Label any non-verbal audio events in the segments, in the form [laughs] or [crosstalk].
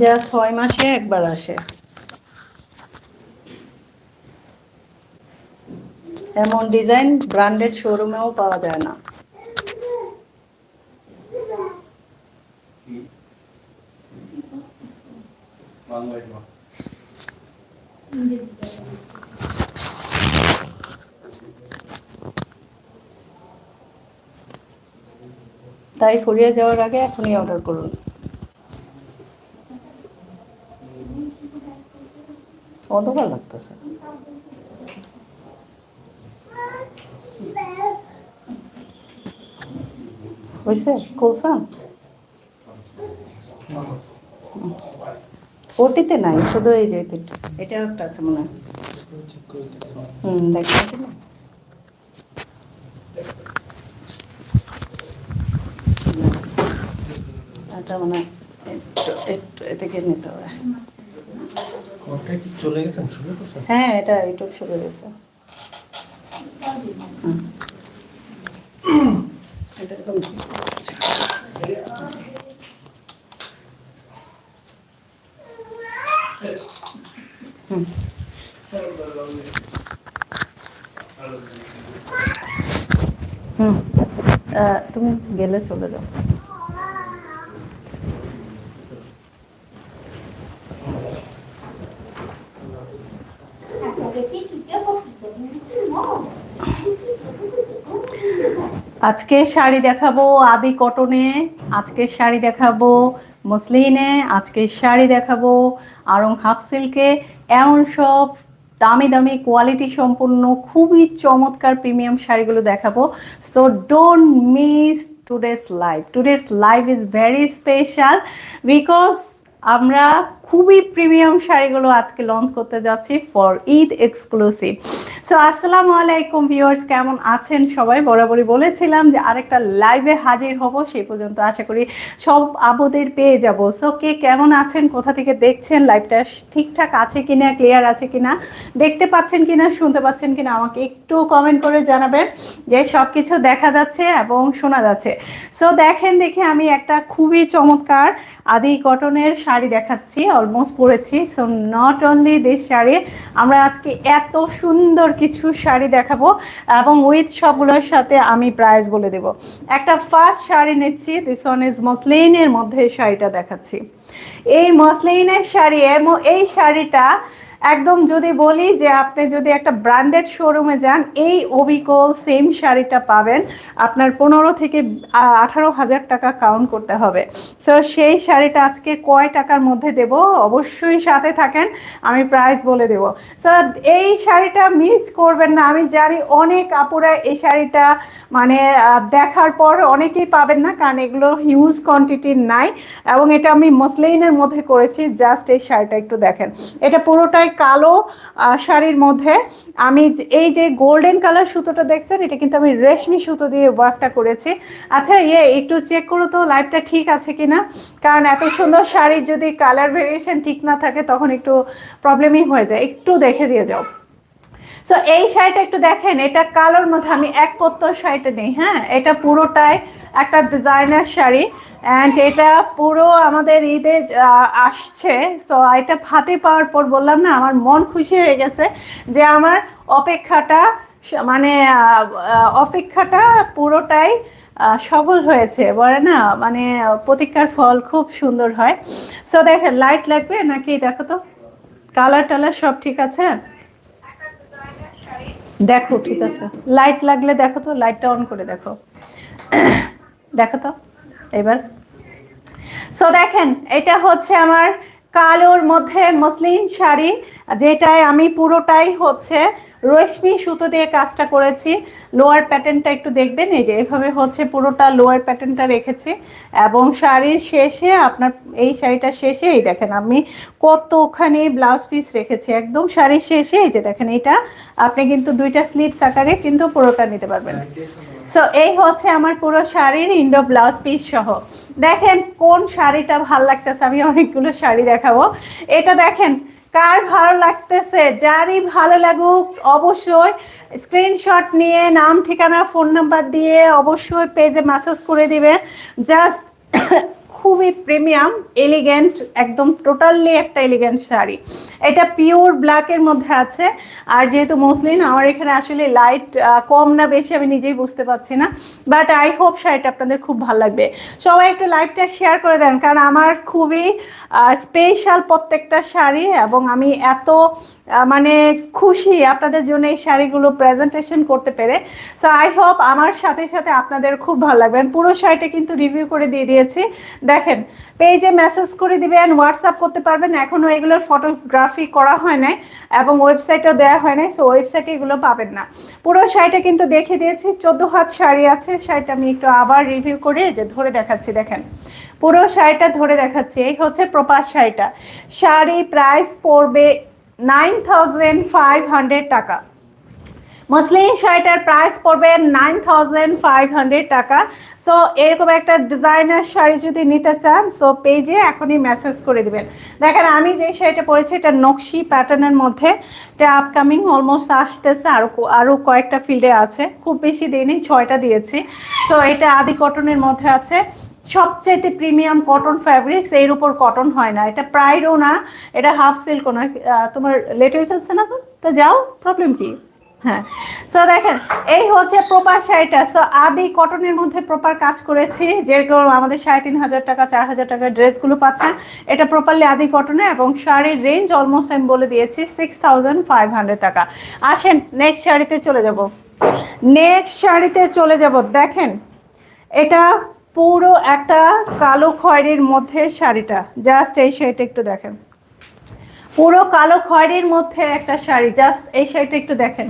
যা ছয় মাসে একবার আসে। এমন ডিজাইন ব্র্যান্ডেড শোরুমেও পাওয়া যায় না। তাই ফুরিয়ে যাওয়ার আগে এখনই অর্ডার করুন। অন্ধকার লাগতেছে। হয়েছে খুলছেন ওটিতে নাই, শুধু এই যে এটা একটা আছে মনে হয়। হুম না? মানে একটু এদিকে নিতে হবে। হ্যাঁ এটা ইউটিউব শুরু হুম। হুম। আহ, তুমি গেলে চলে যাও। আজকে শাড়ি দেখাবো আদি কটনে, আজকে শাড়ি দেখাবো মসলিনে, আজকে শাড়ি দেখাবো আরং হাফ সিল্কে। এমন সব দামি দামি কোয়ালিটি সম্পূর্ণ, খুবই চমৎকার প্রিমিয়াম শাড়িগুলো দেখাবো। So don't miss today's live today's live is very special because আমরা খুবই প্রিমিয়াম শাড়িগুলো আজকে লঞ্চ করতে যাচ্ছি ফর ঈদ এক্সক্লুসিভ সো আসসালামু আলাইকুম ভিউয়ার্স কেমন আছেন? সবাই বরাবরই বলেছিলাম যে আরেকটা লাইভে হাজির হব, সেই পর্যন্ত আশা করি সব আবদের পেয়ে যাব। সো কে কেমন আছেন? কোথা থেকে দেখছেন? লাইভটা ঠিকঠাক আছে কিনা? ক্লিয়ার আছে কিনা? দেখতে পাচ্ছেন কিনা? শুনতে পাচ্ছেন কিনা? আমাকে একটু কমেন্ট করে জানাবেন যে সব কিছু দেখা যাচ্ছে এবং শোনা যাচ্ছে। সো দেখেন দেখে আমি একটা খুবই চমৎকার আদি কটনের শাড়ি দেখাচ্ছি। অলমোস্ট পরেছি so not only this sari, আমরা আজকে এত সুন্দর কিছু শাড়ি দেখাবো এবং উইথ সবগুলোর সাথে আমি প্রাইস বলে দেব। একটা ফার্স্ট শাড়ি নিচ্ছি দিস ওয়ান ইজ মসলিনের মধ্যে শাড়িটা দেখাচ্ছি। এই মসলিনের শাড়ি, এই শাড়িটা একদম যদি বলি যে আপনি যদি একটা ব্র্যান্ডেড শোরুমে যান, এই অবিকল সেম শাড়িটা পাবেন। আপনার পনেরো থেকে আঠারো হাজার টাকা কাউন্ট করতে হবে। সো সেই শাড়িটা আজকে কয় টাকার মধ্যে দেব? অবশ্যই সাথে থাকেন, আমি প্রাইস বলে দেব। সো এই শাড়িটা মিস করবেন না। আমি জানি অনেক আপুরা এই শাড়িটা মানে দেখার পর অনেকেই পাবেন না, কারণ এগুলো হিউজ কোয়ান্টিটির নাই। এবং এটা আমি মসলিনের মধ্যে করেছি জাস্ট এই শাড়িটা একটু দেখেন। এটা পুরোটাই কালো আহ, শাড়ির মধ্যে। আমি এই যে গোল্ডেন কালার সুতোটা দেখছেন এটা কিন্তু আমি রেশমি সুতো দিয়ে ওয়ার্কটা করেছি। আচ্ছা ইয়ে একটু চেক করো তো লাইটটা ঠিক আছে কিনা? কারণ এত সুন্দর শাড়ির যদি কালার ভেরিয়েশন ঠিক না থাকে তখন একটু প্রবলেমই হয়ে যায়। একটু দেখে দিয়ে যাও। সো এই শাড়িটা একটু দেখেন, এটা কালোর মধ্যে আমি এক পত্তর শাড়িটা নেই হ্যাঁ? এটা পুরোটাই একটা ডিজাইনার শাড়ি অ্যান্ড এটা পুরো আমাদের ঈদে আসছে। সো এটা হাতে পাওয়ার পর বললাম না, আমার মন খুশি হয়ে গেছে যে আমার অপেক্ষাটা মানে অপেক্ষাটা পুরোটাই সফল হয়েছে। বলে না মানে প্রতীক্ষার ফল খুব সুন্দর হয়। সো দেখেন লাইট লাগবে নাকি দেখো তো? কালার টালার সব ঠিক আছে? দেখো, ঠিক আছে। লাইট লাগলে দেখো তো লাইটটা অন করে দেখো। দেখো তো, এবার। সো দেখেন, এটা হচ্ছে আমার কালোর মধ্যে মসলিন শাড়ি, যেটায় আমি পুরোটাই হচ্ছে রেশমি সুতো দিয়ে কাজটা করেছি। লোয়ার প্যাটার্নটা একটু দেখবেন, এই যে এভাবে হচ্ছে পুরোটা লোয়ার প্যাটার্নটা রেখেছি। এবং শাড়ির শেষে আপনার এই শাড়িটার শেষে, এই দেখেন আমি কত কতখানি ব্লাউজ পিস রেখেছি। একদম শাড়ির শেষে, এই যে দেখেন এটা, আপনি কিন্তু দুইটা স্লিপস আকারে কিন্তু পুরোটা নিতে পারবেন। সো এই হচ্ছে আমার পুরো শাড়ির ইন্ডো ব্লাউজ পিস সহ। দেখেন কোন শাড়িটা ভালো লাগতেছে, আমি অনেকগুলো শাড়ি দেখাবো। এটা দেখেন, কার ভালো লাগতেছে, যারই ভালো লাগুক, অবশ্যই স্ক্রিনশট নিয়ে, নাম, ঠিকানা ফোন নাম্বার দিয়ে অবশ্যই পেজে মেসেজ করে দিবেন। জাস্ট খুবই প্রিমিয়াম এলিগেন্ট একদম টোটালি একটা এলিগেন্ট শাড়ি। এটা পিওর ব্ল্যাকের মধ্যে আছে। আর যেহেতু মসলিন, আমার এখানে আসলে লাইট কম না, বেশি আমি নিজেই বুঝতে পারছি না। বাট আই হোপ শাড়িটা আপনাদের খুব ভালো লাগবে। সবাই একটু লাইভটা শেয়ার করে দেন, কারণ আমার খুবই স্পেশাল প্রত্যেকটা শাড়ি এবং আমি এত মানে খুশি আপনাদের জন্য এই শাড়িগুলো প্রেজেন্টেশন করতে পেরে। সো আই হোপ আমার সাথে সাথে আপনাদের খুব ভালো লাগবে। পুরো শাড়িটা কিন্তু রিভিউ করে দিয়ে দিয়েছি। দেখেন, পেজে মেসেজ করে দিবেন হোয়াটসঅ্যাপ করতে পারবেন। এখনও এগুলোর ফটোগ্রাফি করা হয় নাই এবং ওয়েবসাইটও দেওয়া হয় নাই সো ওয়েবসাইটে এগুলো পাবেন না। পুরো শাড়িটা কিন্তু দেখে দিয়েছি, চোদ্দ হাত শাড়ি আছে। শাড়িটা আমি একটু আবার রিভিউ করে যে ধরে দেখাচ্ছি, দেখেন। পুরো শাড়িটা ধরে দেখাচ্ছি, এই হচ্ছে প্রপাস শাড়িটা। শাড়ি প্রাইস পড়বে নাইন থাউজেন্ড ফাইভ হান্ড্রেড টাকা। মসলিন শাড়িটার প্রাইস পড়বে নাইন থাউজেন্ড ফাইভ হান্ড্রেড টাকা। সো এরকম একটা ডিজাইনার শাড়ি যদি নিতে চান সো পেজে এখনই মেসেজ করে দিবেন। দেখেন, আমি যে শাড়িটা পরেছি, এটা নকশি প্যাটার্নের মধ্যে। এটা আপকামিং অলমোস্ট আসতেছে আরও আরও কয়েকটা ফিল্ডে আছে। খুব বেশি দিইনি ছয়টা দিয়েছি। সো এটা আদি কটনের মধ্যে আছে। সবচাইতে প্রিমিয়াম কটন ফ্যাব্রিক্স এর উপর কটন হয় না। এটা প্রাইডও না, এটা হাফ সিল্কও না। তোমার লেট হয়ে যাচ্ছে না? তো? যাও প্রবলেম কি? হ্যাঁ। সো দেখেন, এই হচ্ছে প্রপার শাড়িটা। সো আদি কটনের মধ্যে প্রপার কাজ করেছি। যেরকম আমাদের সাড়ে তিন হাজার টাকা, চার হাজার টাকার ড্রেসগুলো পাচ্ছেন, এটা প্রপারলি আদি কটনে এবং শাড়ির রেঞ্জ অলমোস্ট আমি বলে দিয়েছি সিক্স থাউজেন্ড ফাইভ হান্ড্রেড টাকা। আসেন নেক্সট শাড়িতে চলে যাব। নেক্সট শাড়িতে চলে যাব। দেখেন, এটা পুরো একটা কালো খয়েরির মধ্যে শাড়িটা। জাস্ট এই শাড়িটা একটু দেখেন। পুরো কালো খয়েরির মধ্যে একটা শাড়ি। জাস্ট এই শাড়িটা একটু দেখেন।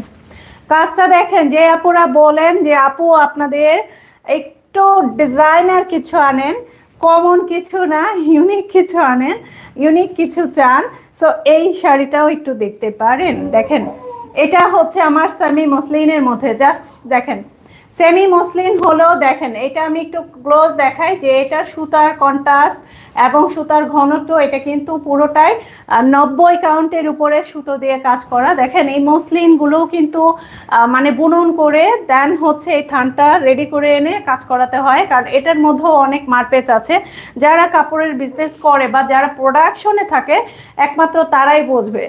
কাজটা দেখেন, যে আপুরা বলেন যে আপু আপনাদের একটু ডিজাইনার কিছু আনেন, কমন কিছু না ইউনিক কিছু আনেন ইউনিক কিছু চান। সো এই শাড়িটাও একটু দেখতে পারেন। দেখেন, এটা হচ্ছে আমার স্বামী মসলিনের মধ্যে। জাস্ট দেখেন সেমি মসলিন হলো দেখেন, এটা আমি একটু ক্লোজ দেখাই যে এটা সুতার কন্ট্রাস্ট এবং সুতার ঘনত্ব, এটা কিন্তু পুরোটাই নব্বই কাউন্টের উপরে সুতো দিয়ে কাজ করা। দেখেন, এই মসলিনগুলো কিন্তু মানে বুনন করে দেন হচ্ছে এই থানটা রেডি করে এনে কাজ করাতে হয়। কারণ এটার মধ্যেও অনেক মারপেচ আছে। যারা কাপড়ের বিজনেস করে বা যারা প্রোডাকশনে থাকে, একমাত্র তারাই বুঝবে।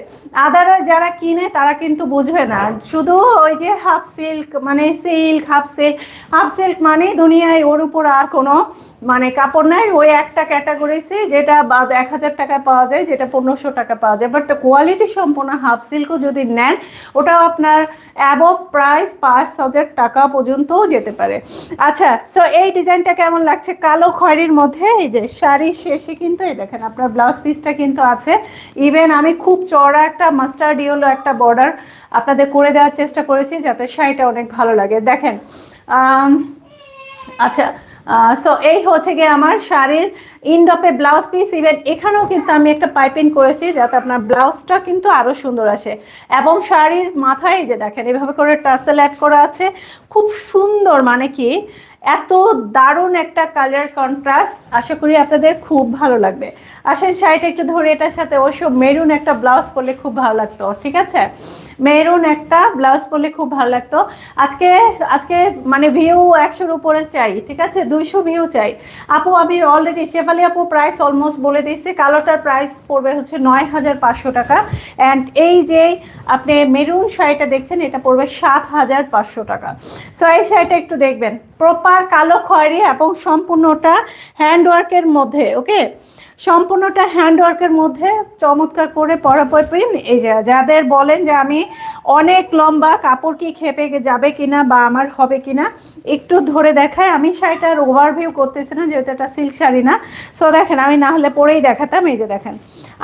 আদারওয়াইজ যারা কিনে, তারা কিন্তু বুঝবে না। শুধু ওই যে হাফ সিল্ক মানে সিল্ক হাফ হাফ সিল্ক মানে দুনিয়ায় ওর উপর আর কোনো মানে কাপড় নাই। ওই একটা ক্যাটাগরিসে যেটা এক হাজার টাকায় পাওয়া যায়, যেটা পনেরোশো টাকা পাওয়া যায়। বাট কোয়ালিটি সম্পূর্ণ হাফ সিল্কও যদি নেন, ওটাও আপনার অ্যাবভ প্রাইস পাঁচ হাজার টাকা পর্যন্তও যেতে পারে। আচ্ছা সো এই ডিজাইনটা কেমন লাগছে? কালো খয়েরির মধ্যে, এই যে শাড়ির শেষে কিন্তু, এই দেখেন আপনার ব্লাউজ পিসটা কিন্তু আছে। ইভেন আমি খুব চড়া একটা মাস্টার্ড ইয়েলো একটা বর্ডার আপনাদের করে দেওয়ার চেষ্টা করেছি, যাতে শাড়িটা অনেক ভালো লাগে। দেখেন আচ্ছা সো এই হচ্ছে গিয়ে আমার শাড়ির ইনডপে ব্লাউজ পিস ইভেন এখানেও কিন্তু আমি একটা পাইপিং করেছি যাতে আপনার ব্লাউজটা কিন্তু আরও সুন্দর আসে। এবং শাড়ির মাথায় যে দেখেন, এভাবে করে টাসেল অ্যাড করা আছে। খুব সুন্দর মানে কি, এত দারুণ একটা কালার কন্ট্রাস্ট আশা করি আপনাদের খুব ভালো লাগবে। আসেন শাড়িটা একটু ধরে এটার সাথে অবশ্য মেরুন একটা ব্লাউজ পরলে খুব ভালো লাগতো, ঠিক আছে? মেরুন একটা, ব্লাউজ পরলে খুব ভালো লাগতো। আজকে আজকে মানে ভিউ একশোর উপরে চাই, ঠিক আছে? দুইশো ভিউ চাই। আপু, আমি অলরেডি শেফালি আপু প্রাইস অলমোস্ট বলে দিয়েছি। কালোটার প্রাইস পড়বে হচ্ছে নয় হাজার পাঁচশো টাকা। অ্যান্ড এই যে আপনি মেরুন শাড়িটা দেখছেন, এটা পড়বে সাত হাজার পাঁচশো টাকা। সো এই শাড়িটা একটু দেখবেন। প্রপার কালো খয়েরি এবং সম্পূর্ণটা হ্যান্ডওয়ার্কের মধ্যে ওকে সম্পূর্ণটা হ্যান্ডওয়ার্কের মধ্যে চমৎকার করে পরাপরিন এই যে যাদের বলেন যে আমি অনেক লম্বা কাপড় কি খেপে যাবে কিনা বা আমার হবে কিনা, একটু ধরে দেখায়। আমি শাড়িটার ওভারভিউ করতেছি না, যেহেতু এটা সিল্ক শাড়ি না। সো দেখেন, আমি না হলে পরেই দেখাতাম, এই যে দেখেন।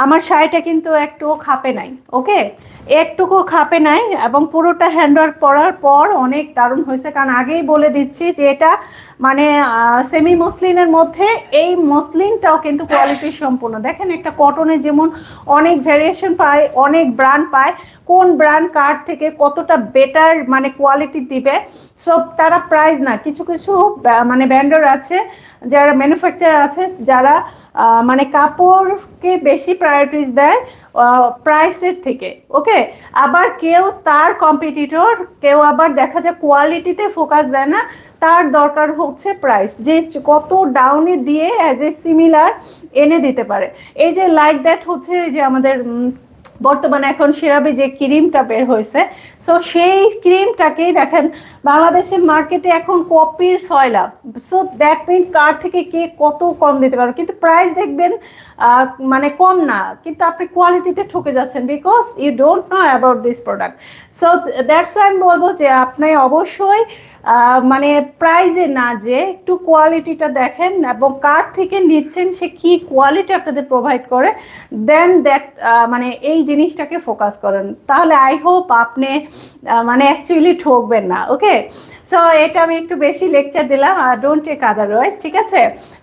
আমার শাড়িটা কিন্তু একটুও খাপে নাই ওকে একটুকু খাপে নাই এবং পুরোটা হ্যান্ডওয়ার্ক পরার পর অনেক দারুণ হয়েছে। কারণ আগেই বলে দিচ্ছি যে এটা মানে সেমি মসলিনের মধ্যে এই মসলিনটাও কিন্তু কোয়ালিটি সম্পূর্ণ। দেখেন একটা কটনে যেমন অনেক ভেরিয়েশন পায়, অনেক ব্র্যান্ড পায়, কোন ব্র্যান্ড কার থেকে কতটা বেটার মানে কোয়ালিটি দিবে, সব তারা প্রাইস না। কিছু কিছু মানে ব্যান্ডার আছে, যারা ম্যানুফ্যাকচার আছে, যারা মানে কাপড়কে বেশি প্রায়োরিটিস দেয় প্রাইসের থেকে ওকে আবার কেউ তার কম্পিটিটর কেউ আবার দেখা যায় কোয়ালিটিতে ফোকাস দেয় না, তার দরকার হচ্ছে প্রাইস যে কত ডাউনে দিয়ে অ্যাজ এ সিমিলার এনে দিতে পারে। এই যে লাইক দ্যাট হচ্ছে যে আমাদের বর্তমানে এখন সেরাবে যে ক্রিমটা বের হয়েছে সো সেই ক্রিমটাকেই দেখেন বাংলাদেশের মার্কেটে এখন কপির সয়লাভ সো দ্যাট মিন কার থেকে কে কত কম দিতে পারবে? কিন্তু প্রাইস দেখবেন মানে কম না, কিন্তু আপনি কোয়ালিটিতে ঠকে যাচ্ছেন because you don't know about this product so that's আমি বলব যে আপনি অবশ্যই মানে প্রাইজে না যে একটু কোয়ালিটিটা দেখেন এবং কার থেকে নিচ্ছেন সে কি কোয়ালিটি আপনাদের প্রোভাইড করে দেন দ্যাট মানে এই জিনিসটাকে ফোকাস করেন। তাহলে আই হোপ আপনি মানে অ্যাকচুয়ালি ঠকবেন না ওকে সো এটা আমি একটু বেশি লেকচার দিলাম, আর ডোন্ট টেক আদারওয়াইজ ঠিক আছে?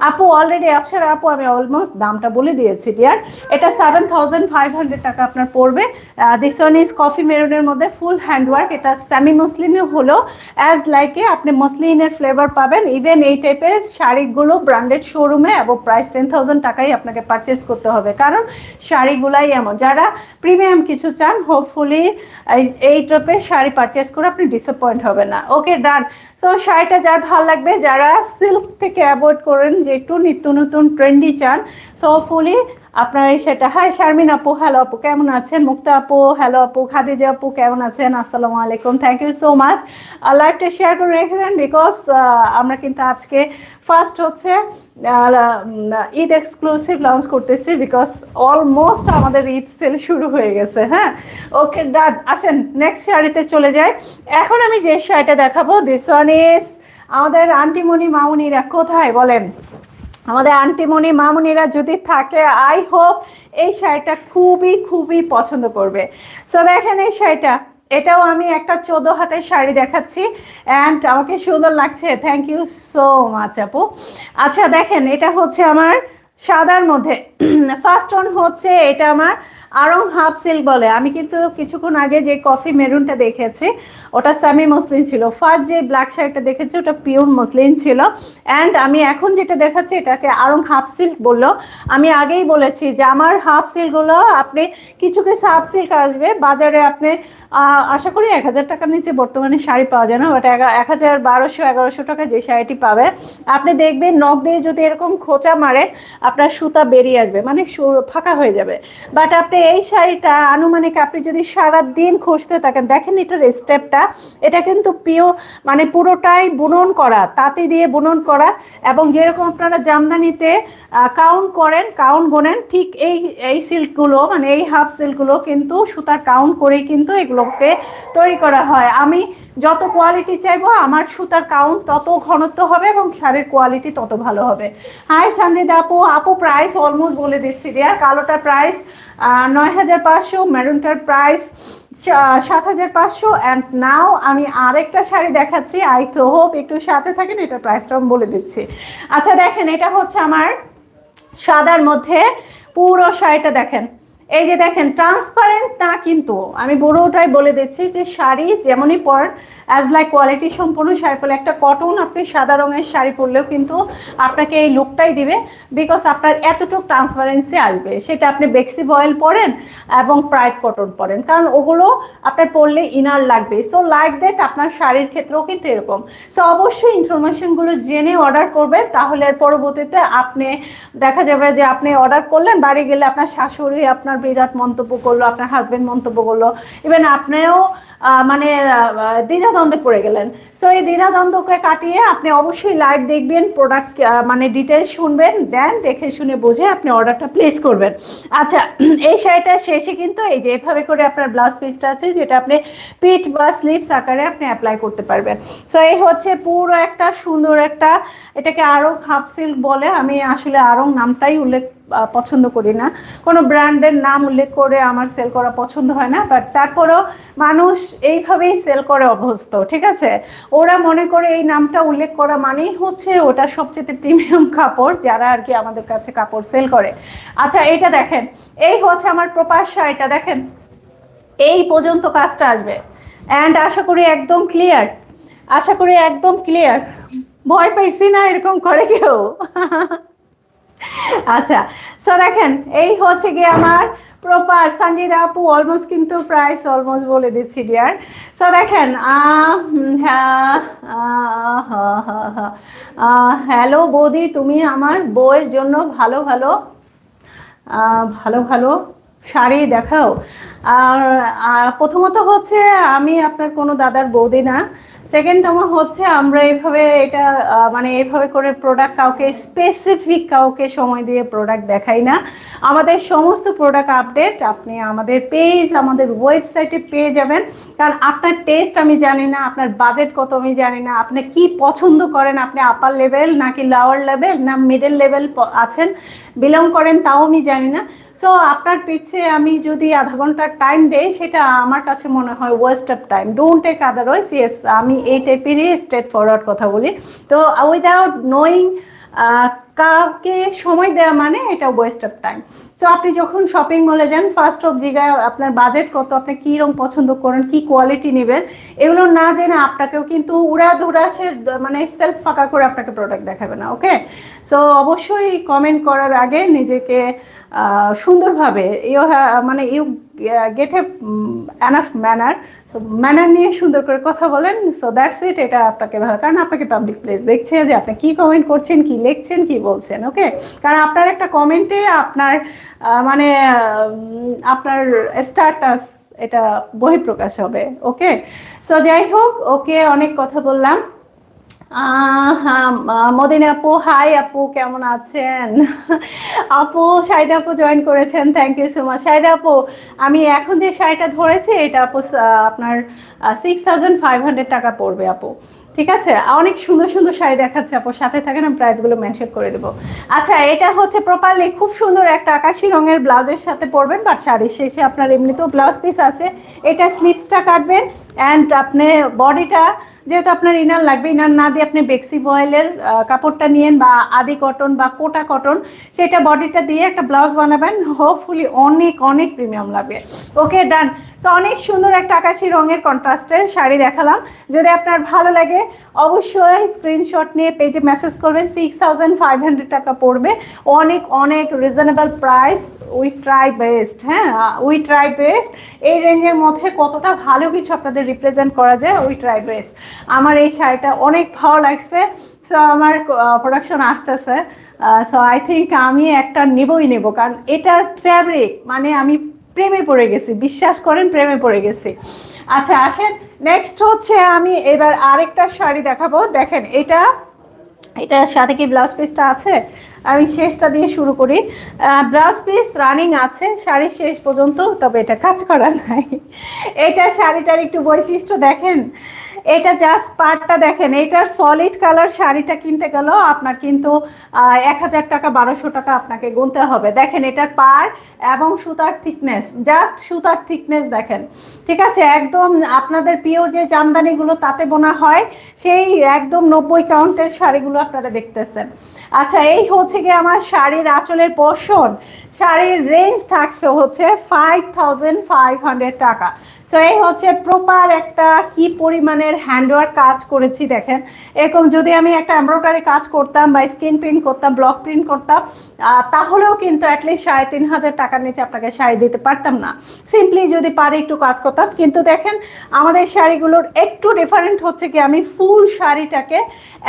আপু অলরেডি অপসার আপু, আমি অলমোস্ট দামটা বলে দিয়েছি ডিয়ার এটা সেভেন থাউজেন্ড ফাইভ হান্ড্রেড টাকা আপনার পড়বে। দিস ওয়ান ইজ কফি মেরুনের মধ্যে ফুল হ্যান্ডওয়ার্ক এটা সেমি মসলিনে হলো। অ্যাজ লাইকে আপনি মসলিনের ফ্লেভার পাবেন ইভেন এই টাইপের শাড়িগুলো ব্র্যান্ডেড শোরুমে এবং প্রাইস টেন থাউজেন্ড টাকাই আপনাকে পারচেস করতে হবে। কারণ শাড়িগুলাই এমন, যারা প্রিমিয়াম কিছু চান হোপফুলি এই টাইপের শাড়ি পারচেস করে আপনি ডিসঅ্যাপয়েন্ট হবে না। ওকে ডান সো শাড়িটা যার ভালো লাগবে, যারা সিল্ক থেকে অ্যাভয়েড করেন যে একটু নিত্য নতুন ট্রেন্ডি চান সো ফুলি আপনার এই সেটা হাই শারমিন আপু হ্যালো আপু, কেমন আছেন? মুক্তা আপু হ্যালো আপু, খাদিজা আপু, কেমন আছেন? আসসালামু আলাইকুম থ্যাংক ইউ সো মাচ লাইভটা শেয়ার করে রেখে দেন বিকজ আমরা কিন্তু আজকে ফার্স্ট হচ্ছে ঈদ এক্সক্লুসিভ লঞ্চ করতেছি বিকজ অলমোস্ট আমাদের ঈদ সেল শুরু হয়ে গেছে হ্যাঁ? ওকে ডান আসেন নেক্সট শাড়িতে চলে যাই। এখন আমি যে শাড়িটা দেখাবো দিস ওয়ান ইজ আমাদের আন্টিমণি মামুনিরা কোথায় বলেন? আমাদের আন্টিমণি মামুনিরা যদি থাকে আই হোপ এই শাড়িটা খুবই খুবই পছন্দ করবে। সো দেখেন এই শাড়িটা, এটাও আমি একটা চোদ্দ হাতের শাড়ি দেখাচ্ছি অ্যান্ড আমাকে সুন্দর লাগছে। থ্যাংক ইউ সো মাচ আপু। আচ্ছা দেখেন, এটা হচ্ছে আমার সাদার মধ্যে। [clears throat] ফার্স্ট ওয়ান হচ্ছে, এটা আমার আরং হাফ সিল্ক বলে। আমি কিন্তু কিছুক্ষণ আগে যে কফি মেরুনটা দেখেছি, ওটা সেমি মসলিন ছিল। ফার্স্ট যে ব্ল্যাক শাড়িটা দেখেছি, ওটা পিওর মসলিন ছিল। অ্যান্ড আমি এখন যেটা দেখাচ্ছি, এটাকে আরং হাফ সিল্ক বলল। আমি আগেই বলেছি যে আমার হাফ সিল্কগুলো আপনি কিছু কিছু হাফ সিল্ক আসবে। বাজারে আপনি আশা করি এক হাজার টাকার নিচে বর্তমানে শাড়ি পাওয়া যায় না বাট এক হাজার বারোশো, এগারোশো টাকা যে শাড়িটি পাবে, আপনি দেখবেন নখ দিয়ে যদি এরকম খোঁচা মারে আপনার সুতা বেরিয়ে আসবে মানে ফাঁকা হয়ে যাবে। বাট আপনি এই শাড়িটা আনুমানিক আপনি যদি সারা দিন খুঁজতে থাকেন, দেখেন এটার স্টেপটা, এটা কিন্তু পিও মানে পুরোটাই বুনন করা, তাঁতি দিয়ে বুনন করা এবং যেরকম আপনারা জামদানিতে কাউন্ট করেন কাউন্ট গোনেন, ঠিক এই এই সিল্কগুলো মানে এই হাফ সিল্কগুলো কিন্তু সুতার কাউন্ট করেই কিন্তু এগুলোকে তৈরি করা হয়। আমি যত কোয়ালিটি চাইব, আমার সুতার কাউন্ট তত ঘনত্ব হবে এবং শাড়ির কোয়ালিটি তত ভালো হবে। হাই সঞ্জিদা আপু। আপু প্রাইস অলমোস্ট বলে দিচ্ছি। দেয়ার কালোটার প্রাইস নয় হাজার পাঁচশো মেরুনটার প্রাইস সাত হাজার পাঁচশো অ্যান্ড নাও আমি আরেকটা শাড়ি দেখাচ্ছি। আই তো হোপ একটু সাথে থাকেন এটা প্রাইসটা আমি বলে দিচ্ছি। আচ্ছা দেখেন, এটা হচ্ছে আমার সাদার মধ্যে পুরো শাড়িটা দেখেন। এই যে দেখেন ট্রান্সপারেন্ট না কিন্তু, আমি বড়োটাই বলে দিচ্ছি যে শাড়ি যেমনই পর অ্যাজ লাইক কোয়ালিটি সম্পূর্ণ শাড়ি পরলে, একটা কটন আপনি সাদা রঙের শাড়ি পরলেও কিন্তু আপনাকে এই লুকটাই দিবে বিকজ আপনার এতটুকু ট্রান্সপারেন্সি আসবে। সেটা আপনি বেক্সি বয়েল পরেন এবং প্রাইড কটন পরেন, কারণ ওগুলো আপনার পরলে ইনার লাগবে। সো লাইক দ্যাট আপনার শাড়ির ক্ষেত্রেও কিন্তু এরকম। সো অবশ্যই ইনফরমেশনগুলো জেনে অর্ডার করবেন, তাহলে পরবর্তীতে আপনি দেখা যাবে যে আপনি অর্ডার করলেন, বাড়ি গেলে আপনার শাশুড়ি, আপনার বিরাট মন্তব্য করল, আপনার হাজবেন্ড মন্তব্য করল। ইভেন আপনিও মানে দ্বিধাদ্বন্দ্বে পড়ে গেলেন। সো এই দ্বিধাদ্বন্দ্বকে কাটিয়ে আপনি অবশ্যই লাইভ দেখবেন প্রোডাক্ট মানে ডিটেলস শুনবেন দেন দেখে শুনে বুঝে আপনি অর্ডারটা প্লেস করবেন। আচ্ছা [clears throat] এই শাড়িটা শেষে কিন্তু এই যে এভাবে করে আপনার ব্লাউজ পিসটা আছে, যেটা আপনি পিঠ বা স্লিপস আকারে আপনি অ্যাপ্লাই করতে পারবেন। সো এই হচ্ছে পুরো একটা সুন্দর একটা, এটাকে আরং হাফ সিল্ক বলে, আমি আসলে আরং নামটাই উল্লেখ পছন্দ করি না। কোনো ব্র্যান্ডের নাম উল্লেখ করে আমার সেল করা পছন্দ হয় না বাট তারপরেও মানুষ এইভাবেই সেল করে অভ্যস্ত, ঠিক আছে? ওরা মনে করে এই নামটা উল্লেখ করা মানেই হচ্ছে ওটা সবচেয়ে প্রিমিয়াম কাপড় যারা আর কি আমাদের কাছে কাপড় সেল করে। আচ্ছা এইটা দেখেন, এই হচ্ছে আমার প্রপাশা, এটা দেখেন, এই পর্যন্ত কাজটা আসবে। অ্যান্ড আশা করি একদম ক্লিয়ার আশা করি একদম ক্লিয়ার ভয় পাইছি না এরকম করে কেউ। [laughs] আচ্ছা সো দেখেন এই হচ্ছে গিয়ে আমার প্রপার সঞ্জিদা আপু অলমোস্ট কিন্তু প্রাইস অলমোস্ট বলে দিচ্ছি ডিয়ার সো দেখেন হ্যাঁ, হ্যালো বৌদি তুমি আমার বউয়ের জন্য ভালো ভালো ভালো ভালো শাড়ি দেখাও। আর প্রথমত হচ্ছে আমি আপনার কোনো দাদার বৌদি না সেকেন্ড তোমার হচ্ছে আমরা এভাবে এটা মানে এভাবে করে প্রোডাক্ট কাউকে স্পেসিফিক কাউকে সময় দিয়ে প্রোডাক্ট দেখাই না। আমাদের সমস্ত প্রোডাক্ট আপডেট আপনি আমাদের পেজ আমাদের ওয়েবসাইটে পেয়ে যাবেন। কারণ আপনার টেস্ট আমি জানি না, আপনার বাজেট কত আমি জানি না, আপনি কি পছন্দ করেন, আপনি আপার লেভেল নাকি লোয়ার লেভেল না মিডল লেভেল আছেন বিলং করেন, তাও আমি জানি না। সো আপনার পিছে আমি যদি আধা ঘণ্টার টাইম দেই, সেটা আমার কাছে মনে হয় waste of time don't take otherwise yes আমি এই টাইপেরই স্ট্রেট ফরওয়ার্ড কথা বলি। তো উইদাউট নোয়িং কাউকে সময় দেওয়া মানে এটা ওয়েস্ট অফ টাইম তো আপনি যখন শপিং মলে যান ফার্স্ট অফ জায়গায় আপনার বাজেট কত, আপনি কী রকম পছন্দ করেন, কি কোয়ালিটি নেবেন, এগুলো না জেনে আপনাকেও কিন্তু উড়া ধুরা সে মানে সেলফ ফাঁকা করে আপনাকে প্রোডাক্ট দেখাবে না ওকে সো অবশ্যই কমেন্ট করার আগে নিজেকে সুন্দরভাবে, ইউ মানে you get a enough manner so manner নিয়ে সুন্দর করে কথা বলেন সো দ্যাটস ইট এটা আপনাকে ভালো, কারণ আপনাকে পাবলিক প্লেস দেখছে যে আপনি কি কমেন্ট করছেন, কি লিখছেন, কি বলছেন ওকে কারণ আপনার একটা কমেন্টে আপনার মানে আপনার স্টাটাস এটা বহিঃপ্রকাশ হবে ওকে সো যাই হোক ওকে অনেক কথা বললাম। মদিনা আপু হাই আপু, কেমন আছেন? আপু শাহিদা আপু জয়েন করেছেন thank you so much Shahida আপু, আমি এখন যে শাড়িটা ধরেছি, এটা আপু আপনার সিক্স থাউজেন্ড ফাইভ হান্ড্রেড টাকা পড়বে আপু। ঠিক আছে? অনেক সুন্দর সুন্দর শাড়ি দেখাচ্ছে আপু। সাথে থাকেন, আমি প্রাইসগুলো মেনশন করে দেবো। আচ্ছা এটা হচ্ছে প্রপারলি খুব সুন্দর একটা আকাশি রঙের ব্লাউজের সাথে পরবেন বাট শাড়ির শেষে আপনার এমনিতেও ব্লাউজ পিস আছে। এটা স্লিপসটা কাটবেন অ্যান্ড আপনি বডিটা যেহেতু আপনার ইনার লাগবে, ইনার না দিয়ে আপনি বেক্সি বয়েলের কাপড়টা নিয়েন বা আদি কটন বা কোটা কটন, সেটা বডিটা দিয়ে একটা ব্লাউজ বানাবেন। হোপফুলি অনেক অনেক প্রিমিয়াম লাগবে। ওকে ডান তো অনেক সুন্দর একটা আকাশি রঙের কন্ট্রাস্টের শাড়ি দেখালাম। যদি আপনার ভালো লাগে, অবশ্যই স্ক্রিনশট নিয়ে পেজে মেসেজ করবেন সিক্স থাউজেন্ড ফাইভ হান্ড্রেড টাকা পড়বে। অনেক অনেক reasonable price we try best হ্যাঁ? উই ট্রাই বেস্ট এই রেঞ্জের মধ্যে কতটা ভালো কিছু আপনাদের রিপ্রেজেন্ট করা যায় উই ট্রাই বেস্ট আমার এই শাড়িটা অনেক ভালো লাগছে সো আমার প্রোডাকশন আসতেছে। সো আই থিঙ্ক আমি একটা নেবই নেব, কারণ এটার ফ্যাব্রিক মানে আমি প্রেমে পড়ে গেছি, বিশ্বাস করেন প্রেমে পড়ে গেছি। আচ্ছা আসেন নেক্সট হচ্ছে আমি এবার আরেকটা শাড়ি দেখাবো। দেখেন, এটা এটা সাথে কি ব্লাউজ পিসটা আছে? আমি শেষটা দিয়ে শুরু করি। ব্লাউজ পিস রানিং আছে শাড়ির শেষ পর্যন্ত, তবে এটা কাজ করা নাই। এটা শাড়িটার একটু বৈশিষ্ট্য দেখেন। এটা জাস্ট পার্টটা দেখেন, এটার সলিড কালার শাড়িটা কিনতে গেলেও আপনার কিন্তু এক হাজার টাকা, বারোশো টাকা আপনাকে গুনতে হবে। দেখেন এটার পার এবং সুতার থিকনেস জাস্ট সুতার থিকনেস দেখেন। ঠিক আছে? একদম আপনাদের পিওর যে জামদানিগুলো তাতে বোনা হয়, সেই একদম নব্বই কাউন্টের শাড়িগুলো আপনারা দেখতেছেন। আচ্ছা এই হচ্ছে গিয়ে আমার শাড়ির আঁচলের পোষণ শাড়ির রেঞ্জ থাকছে হচ্ছে ফাইভ থাউজেন্ড ফাইভ হান্ড্রেড টাকা। সো এই হচ্ছে প্রপার একটা কি পরিমাণের হ্যান্ডওয়ার্ক কাজ করেছি, দেখেন। এরকম যদি আমি একটা এমব্রয়ডারি কাজ করতাম বা স্ক্রিন প্রিন্ট করতাম ব্লক প্রিন্ট করতাম তাহলেও কিন্তু অ্যাটলিস্ট সাড়ে তিন হাজার টাকার নিচে আপনাকে শাড়ি দিতে পারতাম না। সিম্পলি যদি পারি একটু কাজ করতাম। কিন্তু দেখেন, আমাদের শাড়িগুলোর একটু ডিফারেন্ট হচ্ছে কি, আমি ফুল শাড়িটাকে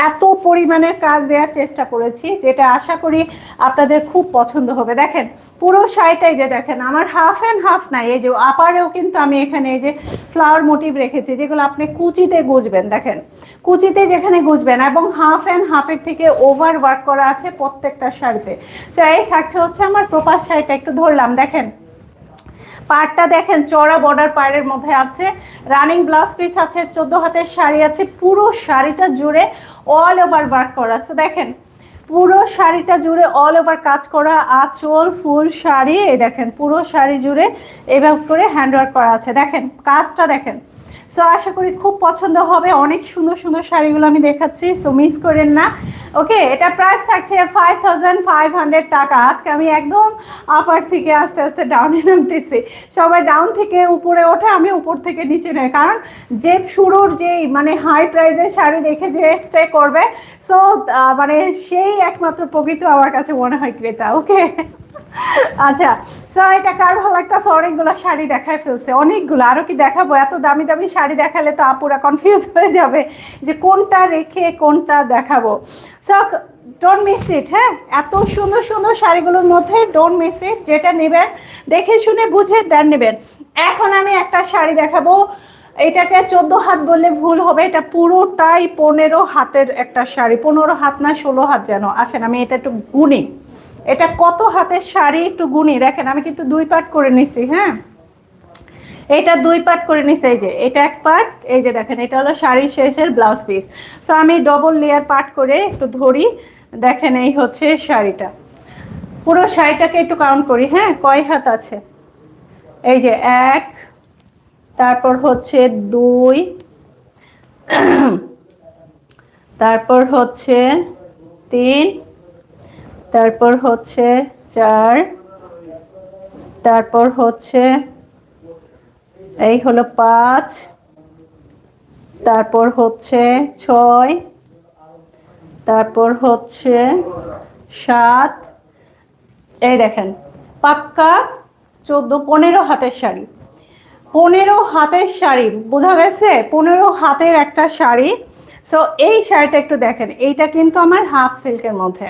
এত পরিমাণে কাজ দেওয়ার চেষ্টা করেছি, যেটা আশা করি আপনাদের খুব পছন্দ হবে। দেখেন পুরো শাড়িটাই যে দেখেন, আমার হাফ অ্যান্ড হাফ নাই, এই যে আপারেও কিন্তু আমি এখানে এই যে ফ্লাওয়ার মোটিভ রেখেছি, যেগুলো আপনি কুচিতে গুজবেন, দেখেন। কুচিতে যেখানে গুজবেন, এবং হাফ অ্যান্ড হাফের থেকে ওভার ওয়ার্ক করা আছে প্রত্যেকটা শাড়িতে। সো এই থাকছে হচ্ছে আমার প্রপার শাড়িটা, একটু ধরলাম, দেখেন। পাড়টা দেখেন চড়া বর্ডার পাড়ের মধ্যে আছে। রানিং ব্লাউজ পিস আছে, চোদ্দ হাতের শাড়ি আছে, পুরো শাড়িটা জুড়ে অল ওভার ওয়ার্ক করা আছে, দেখেন। পুরো শাড়িটা জুড়ে অল ওভার কাজ করা আঁচল, ফুল শাড়ি, এই দেখেন, পুরো শাড়ি জুড়ে এভাবে করে হ্যান্ডওয়ার্ক করা আছে। দেখেন, কাজটা দেখেন। সো আশা করি খুব পছন্দ হবে। অনেক সুন্দর সুন্দর শাড়িগুলো আমি দেখাচ্ছি সো মিস করেন না। ওকে এটা প্রাইস থাকছে ফাইভ ফাইভ হান্ড্রেড টাকা। আজকে আমি একদম আপার থেকে আস্তে আস্তে ডাউনে নামতেছি। সবাই ডাউন থেকে উপরে ওঠে, আমি উপর থেকে নিচে নেই। কারণ যে শুরুর যেই মানে হাই প্রাইজের শাড়ি দেখে যে স্টে করবে সো মানে সেই একমাত্র প্রকৃত আমার কাছে মনে হয় ক্রেতা ওকে আচ্ছা সো এটা কার ভালো লাগতেছে? অনেকগুলো শাড়ি দেখায় ফেলছে, অনেকগুলো। আরও কি দেখাবো? এত দামি দামি শাড়ি দেখালে তো আপুরা কনফিউজ হয়ে যাবে যে কোনটা রেখে কোনটা দেখাবো। সো ডোন্ট মিস ইট হ্যাঁ? এত সুন্দর সুন্দর শাড়িগুলোর মধ্যে ডোন্ট মিস ইট যেটা নেবেন, দেখে শুনে বুঝে দেন নেবেন। এখন আমি একটা শাড়ি দেখাবো, এটাকে চোদ্দ হাত বললে ভুল হবে, এটা পুরোটাই পনেরো হাতের একটা শাড়ি, পনেরো হাত না ষোলো হাত যেন, আসেন আমি এটা একটু গুনি। এটা কত হাতের শাড়ি? একটু গুনি, দেখেন, আমি কিন্তু দুই পার্ট করে নিছি হ্যাঁ? এটা দুই পার্ট করে নিছি, এই যে, এটা এক পার্ট এই যে দেখেন, এটা হলো শাড়ির শেষের ব্লাউজ পিস সো আমি ডবল লেয়ার পার্ট করে একটু ধরি, দেখেন, এই হচ্ছে শাড়িটা। পুরো শাড়িটাকে একটু কাউন্ট করি হ্যাঁ? কয় হাত আছে? এই যে এক, তারপর হচ্ছে দুই, তারপর হচ্ছে তিন তারপর হচ্ছে চার, তারপর হচ্ছে এই হলো পাঁচ, তারপর হচ্ছে ছয়, তারপর হচ্ছে সাত। এই দেখেন, পাক্কা চোদ্দ, পনেরো হাতের শাড়ি। পনেরো হাতের শাড়ি, বোঝা গেছে? পনেরো হাতের একটা শাড়ি। সো এই শাড়িটা একটু দেখেন, এইটা কিন্তু আমার হাফ সিল্কের মধ্যে।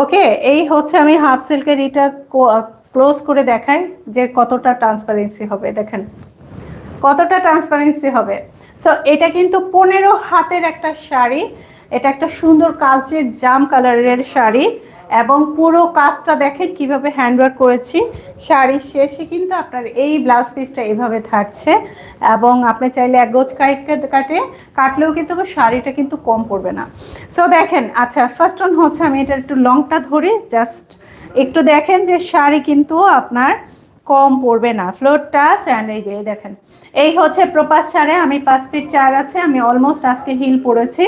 ওকে, এই হচ্ছে আমি হাফ সিল্কের এটা ক্লোজ করে দেখাই যে কতটা ট্রান্সপারেন্সি হবে, দেখেন। কতটা ট্রান্সপারেন্সি হবে। সো এটা কিন্তু পনেরো হাতের একটা শাড়ি, এটা একটা সুন্দর কালচে জাম কালারের শাড়ি। এবং পুরো কাজটা দেখেন কীভাবে হ্যান্ডওয়ার্ক করেছি শাড়ির শেষে কিন্তু আপনার এই ব্লাউজ পিসটা এইভাবে থাকছে। এবং আপনি চাইলে এক গোজ কাটে কাটে, কাটলেও কিন্তু শাড়িটা কিন্তু কম পড়বে না। সো দেখেন আচ্ছা ফার্স্ট অন হচ্ছে আমি এটা একটু লংটা ধরি জাস্ট একটু দেখেন যে শাড়ি কিন্তু আপনার কম পড়বে না। ফ্লোর টাচ অ্যান্ড এই যে দেখেন। এই হচ্ছে প্রপাস সারে, আমি পাঁচ ফিট চার আছে, আমি অলমোস্ট আজকে হিল পড়েছি।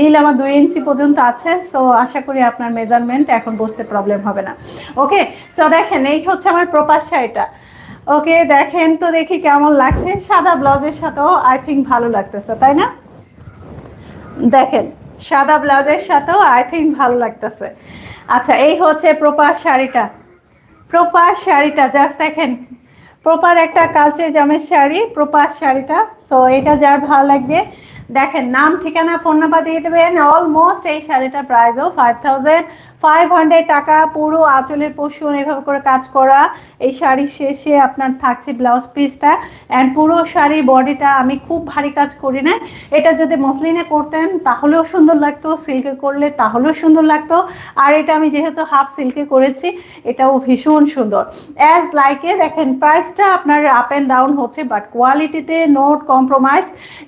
হিল আমার দুই ইঞ্চি পর্যন্ত আছে সো আশা করি আপনার মেজারমেন্ট এখন বুঝতে প্রবলেম হবে না। ওকে সো দেখেন, এই হচ্ছে আমার প্রপাস শাড়িটা ওকে দেখেন তো দেখি কেমন লাগছে। সাদা ব্লাউজের সাথেও আই থিঙ্ক ভালো লাগতেছে, তাই না? দেখেন, সাদা ব্লাউজের সাথেও আই থিঙ্ক ভালো লাগতেছে। আচ্ছা এই হচ্ছে প্রপার শাড়িটা প্রপার শাড়িটা জাস্ট দেখেন, প্রপার একটা কালচে জামের শাড়ি, প্রপার শাড়িটা। সো এটা যার ভালো লাগবে, দেখেন, নাম, ঠিকানা ফোন নাম্বার দিয়ে দেবেন। অলমোস্ট এই শাড়িটার প্রাইসও ফাইভ থাউজেন্ড ফাইভ হান্ড্রেড টাকা পুরো আঁচলের পোষণ এভাবে করে কাজ করা। এই শাড়ির শেষে আপনার থাকছে ব্লাউজ পিসটা অ্যান্ড পুরো শাড়ি বডিটা আমি খুব ভারী কাজ করি না এটা যদি মসলিনে করতেন তাহলেও সুন্দর লাগতো সিল্কে করলে তাহলেও সুন্দর লাগতো। আর এটা আমি যেহেতু হাফ সিল্কে করেছি, এটাও ভীষণ সুন্দর। অ্যাজ লাইকে দেখেন প্রাইসটা আপনার আপ অ্যান্ড ডাউন হচ্ছে বাট কোয়ালিটিতে নোট কম্প্রোমাইজ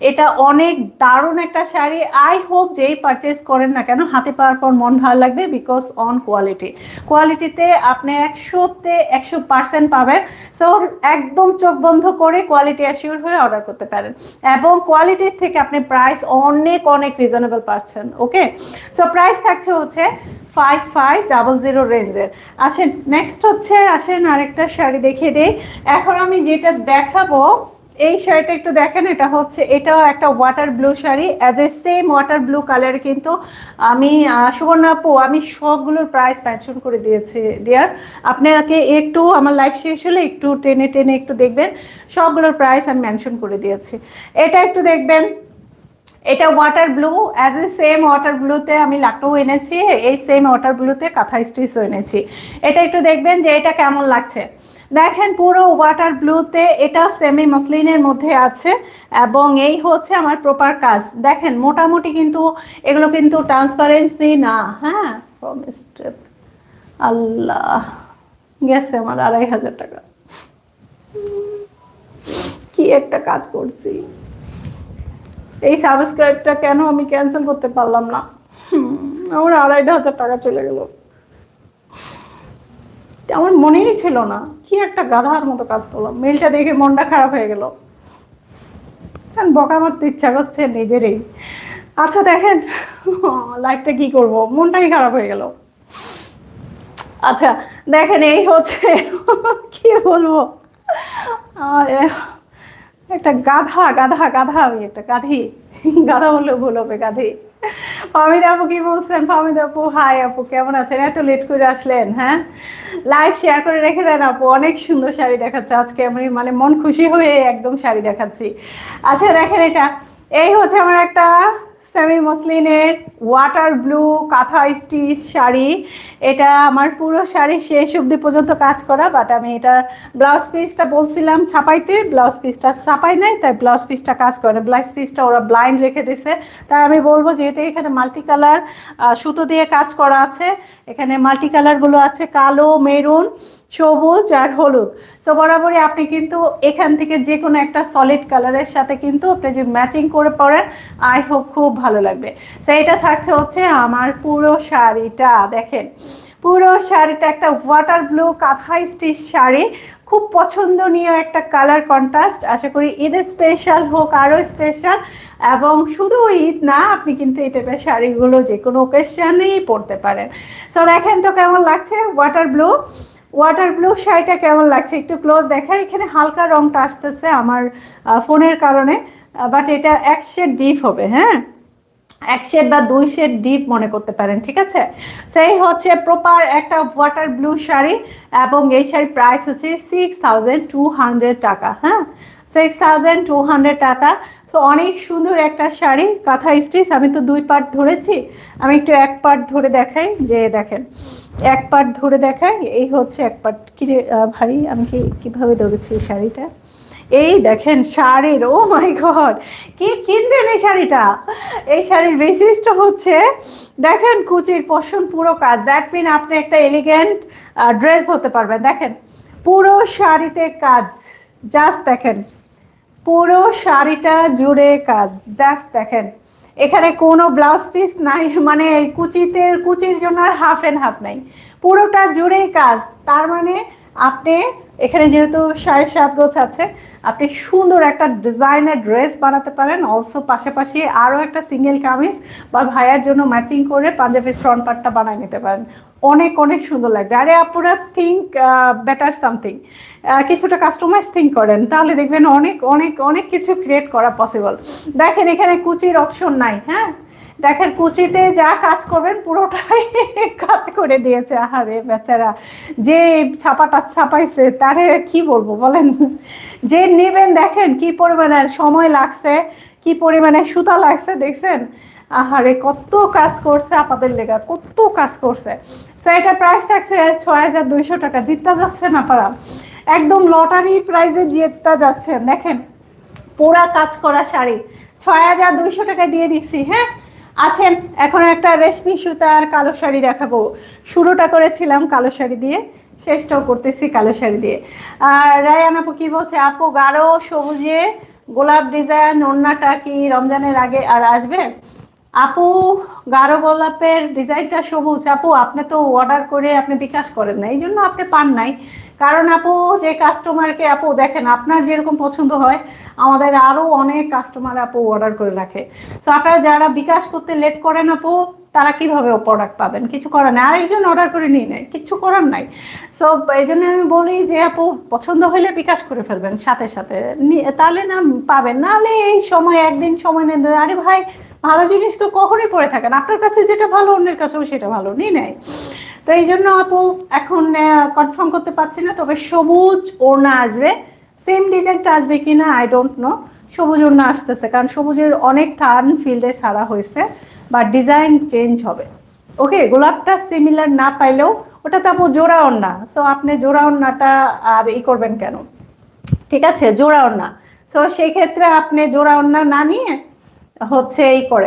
এটা অনেক দারুণ একটা শাড়ি। আই হোপ যেই পারচেস করেন না কেন, হাতে পাওয়ার পর মন ভালো লাগবে বিকজ অন কোয়ালিটি কোয়ালিটিতে আপনি একশোতে একশো পার্সেন্ট পাবেন। সো একদম চোখ বন্ধ করে কোয়ালিটি অ্যাসিওর হয়ে অর্ডার করতে পারেন। এবং কোয়ালিটির থেকে আপনি প্রাইস অনেক অনেক রিজনেবল পাচ্ছেন ওকে সো প্রাইস থাকছে হচ্ছে ফাইভ ফাইভ ডাবল জিরো রেঞ্জের আসেন নেক্সট হচ্ছে, আসেন আরেকটা শাড়ি দেখিয়ে দিই। এখন আমি যেটা দেখাবো এই শাড়িটা একটু দেখেন, এটা হচ্ছে, এটাও একটা water blue sari as a same water blue colour কিন্তু আমি সুবর্ণাপু আমি সবগুলোর প্রাইস মেনশন করে দিয়েছি ডিয়ার আপনাকে একটু আমার লাইফ শেষ হলে একটু টেনে টেনে একটু দেখবেন, সবগুলোর প্রাইস আমি মেনশন করে দিয়েছি। এটা একটু দেখবেন, এটা water blue as a same water ব্লুতে আমি লাটও এনেছি, এই সেম ওয়াটার ব্লুতে কাঁথা স্টিচও এনেছি। এটা একটু দেখবেন যে এটা কেমন লাগছে। দেখেন পুরো ওয়াটার ব্লুতে এটা সেমি মসলিনের মধ্যে আছে, এবং এই হচ্ছে আমার প্রপার কাজ। দেখেন, মোটামুটি কিন্তু এগুলো কিন্তু ট্রান্সপারেন্সি না। হ্যাঁ আল্লাহ, গেছে আমার আড়াই হাজার টাকা। কি একটা কাজ করছি। এই সাবস্ক্রাইবটা কেন আমি ক্যান্সেল করতে পারলাম না? আমার আড়াইটা হাজার টাকা চলে গেল। আমার মনেই ছিল না। কি একটা গাধার মতো কাজ করলাম। মেলটা দেখে মনটা খারাপ হয়ে গেল। কারণ বকা মারতে ইচ্ছা করছে নিজেরই। আচ্ছা দেখেন লাইফটা কি করব? মনটাই খারাপ হয়ে গেল? আচ্ছা দেখেন, এই হচ্ছে, কি বলব? আর একটা গাধা গাধা গাধা আমি একটা গাধি। গাধা বললে ভুল হবে, গাধি। ফামিদ আপু কি বলছেন? পামিদ আপু হাই আপু, কেমন আছেন? এত লেট করে আসলেন হ্যাঁ? লাইভ শেয়ার করে রেখে দেন আপু, অনেক সুন্দর শাড়ি দেখাচ্ছে আজকে। আমি মানে মন খুশি হয়ে একদম শাড়ি দেখাচ্ছি। আচ্ছা দেখেন এটা। এই হচ্ছে আমার একটা semi মসলিনের water blue kantha stitch sari. এটা আমার পুরো শাড়ি শেষ অবধি পর্যন্ত কাজ করা বাট আমি এটা ব্লাউজ পিসটা বলছিলাম ছাপাইতে ব্লাউজ পিসটা ছাপাই নাই, তাই ব্লাউজ পিসটা কাজ করে ব্লাউজ পিসটা ওরা ব্লাইন্ড রেখে দিছে। তাই আমি বলব যেহেতু এখানে মাল্টি কালার সুতো দিয়ে কাজ করা আছে, এখানে মাল্টি কালারগুলো আছে কালো, মেরুন। সবুজ আর হলুদ। তো বরাবরই আপনি কিন্তু এখান থেকে যে কোনো একটা সলিড কালারের সাথে কিন্তু আপনি যদি ম্যাচিং করে পরেন আই হোপ খুব ভালো লাগবে। তো এটা থাকছে হচ্ছে আমার পুরো শাড়িটা, দেখেন। পুরো শাড়িটা একটা water blue kantha stitch sari. খুব পছন্দনীয় একটা কালার কন্ট্রাস্ট আশা করি ঈদের স্পেশাল হোক, আরও স্পেশাল এবং শুধু ঈদ না, আপনি কিন্তু এই টাইপের শাড়িগুলো যে কোনো ওকেশনেই পরতে পারেন। সো দেখেন তো কেমন লাগছে ওয়াটার ব্লু ওয়াটার ব্লু শাড়িটা কেমন লাগছে? একটু ক্লোজ দেখাই। এখানে হালকা রংটা আসতেছে আমার ফোনের কারণে বাট এটা এক শেড ডিপ হবে হ্যাঁ? এক শেড বা দুই শেড ডিপ মনে করতে পারেন, ঠিক আছে? সেই হচ্ছে প্রপার একটা ওয়াটার ব্লু শাড়ি এবং এই শাড়ির প্রাইস হচ্ছে সিক্স থাউজেন্ড টু হান্ড্রেড টাকা হ্যাঁ? সিক্স থাউজেন্ড টু হান্ড্রেড টাকা। তো অনেক সুন্দর একটা শাড়ি, কাঁথা স্টিচ আমি তো দুই পার্ট ধরেছি। আমি একটু এক পার্ট ধরে দেখাই, যে দেখেন। এক পার্ট ধরে দেখাই এই হচ্ছে এক পার্ট কি রে, ভাই আমি কি কীভাবে ধরেছি এই শাড়িটা? এই দেখেন শাড়ির ও মাই গড কি কিনবেন এই শাড়িটা? এই শাড়ির বৈশিষ্ট্য হচ্ছে দেখেন কুচির পশন পুরো কাজ। দ্যাট মিন আপনি একটা এলিগেন্ট ড্রেস হতে পারবেন। দেখেন পুরো শাড়িতে কাজ। জাস্ট দেখেন পুরো শাড়িটা জুড়ে কাজ। জাস্ট দেখেন এখানে কোনো ব্লাউজ পিস নাই মানে কুচিতে, কুচির জন্য আর হাফ অ্যান্ড হাফ নাই। পুরোটা জুড়েই কাজ। তার মানে আপনি, এখানে যেহেতু সাড়ে সাত গোছ আছে, আপনি সুন্দর একটা ডিজাইনের ড্রেস বানাতে পারেন। অলসো পাশাপাশি আরও একটা সিঙ্গেল কামিজ বা ভাইয়ার জন্য ম্যাচিং করে পাঞ্জাবির ফ্রন্ট পার্টটা বানিয়ে নিতে পারেন। অনেক অনেক সুন্দর লাগবে। আরে আপনারা থিঙ্ক বেটার সামথিং কিছুটা কাস্টমাইজ থিঙ্ক করেন, তাহলে দেখবেন অনেক অনেক অনেক কিছু ক্রিয়েট করা পসিবল দেখেন এখানে কুচির অপশন নাই হ্যাঁ? দেখেন কুচিতে যা কাজ করবেন, পুরোটাই [laughs] কাজ করে দিয়েছে। আহারে বেচারা, যে ছাপাটা ছাপাইছে, তারে কি বলব বলেন? যে নেবেন, দেখেন কি পরিমাণে সময় লাগছে, কি পরিমাণে সুতা লাগছে, দেখছেন? আহারে, কত কাজ করছে আপনাদের লেগা, কত কাজ করছে। সো এটা প্রাইস থাকছে ছয় হাজার দুইশো টাকা, জিততে যাচ্ছে না পারা একদম লটারি প্রাইজে জিততে যাচ্ছেন দেখেন পোড়া কাজ করা শাড়ি, ছয় হাজার দুইশো টাকা দিয়ে দিচ্ছি হ্যাঁ? আছেন, এখন একটা রেশমি সুতার কালো শাড়ি দেখাবো। শুরুটা করেছিলাম কালো শাড়ি দিয়ে, শেষটাও করতেছি কালো শাড়ি দিয়ে। আর রায়ান আপু কি বলছে? আপু, গাঢ়, সবুজে, গোলাপ ডিজাইন ওড়নাটা কি রমজানের আগে আর আসবে? আপু, গাঢ় গোলাপের ডিজাইনটা সবুজ। আপু, আপনি তো অর্ডার করে আপনি বিকাশ করেন না, এই জন্য আপনি পান নাই। কারণ আপু, যে কাস্টমারকে আপু দেখেন, আপনার যেরকম পছন্দ হয়, আমাদের আরও অনেক কাস্টমার আপু অর্ডার করে রাখে। তো আপনারা যারা বিকাশ করতে লেট করেন আপু, তারা কীভাবে প্রোডাক্ট পাবেন? কিছু করার নাই। আরেকজন অর্ডার করে নিয়ে নেয় কিচ্ছু করার নাই। সো এই জন্য আমি বলি যে আপু, পছন্দ হলে বিকাশ করে ফেলবেন, সাথে সাথে। তাহলে না পাবেন নাহলে এই সময়, একদিন সময় নেন। আরে ভাই ভালো জিনিস তো কখনোই পড়ে থাকেন আপনার কাছে যেটা ভালো, অন্যের কাছেও সেটা ভালো, নিয়ে নেয়। তো এই জন্য আপু, এখন কনফার্ম করতে পারছি না, তবে সবুজ ওড়না আসবে। সেম ডিজাইনটা আসবে কি না আই ডোন্ট নো সবুজ ওড়না আসতেছে, কারণ সবুজের অনেক টার্ন ফিল্ডে সারা হয়েছে, বা ডিজাইন চেঞ্জ হবে। ওকে গোলাপটা সিমিলার না পাইলেও, ওটা তো আপু জোড়া ওড়না। সো আপনি জোড়া ওড়নাটা আর ই করবেন কেন? ঠিক আছে, জোড়া ওড়না। সো সেই ক্ষেত্রে আপনি জোড়া ওড়না না নিয়ে হচ্ছে এই করে।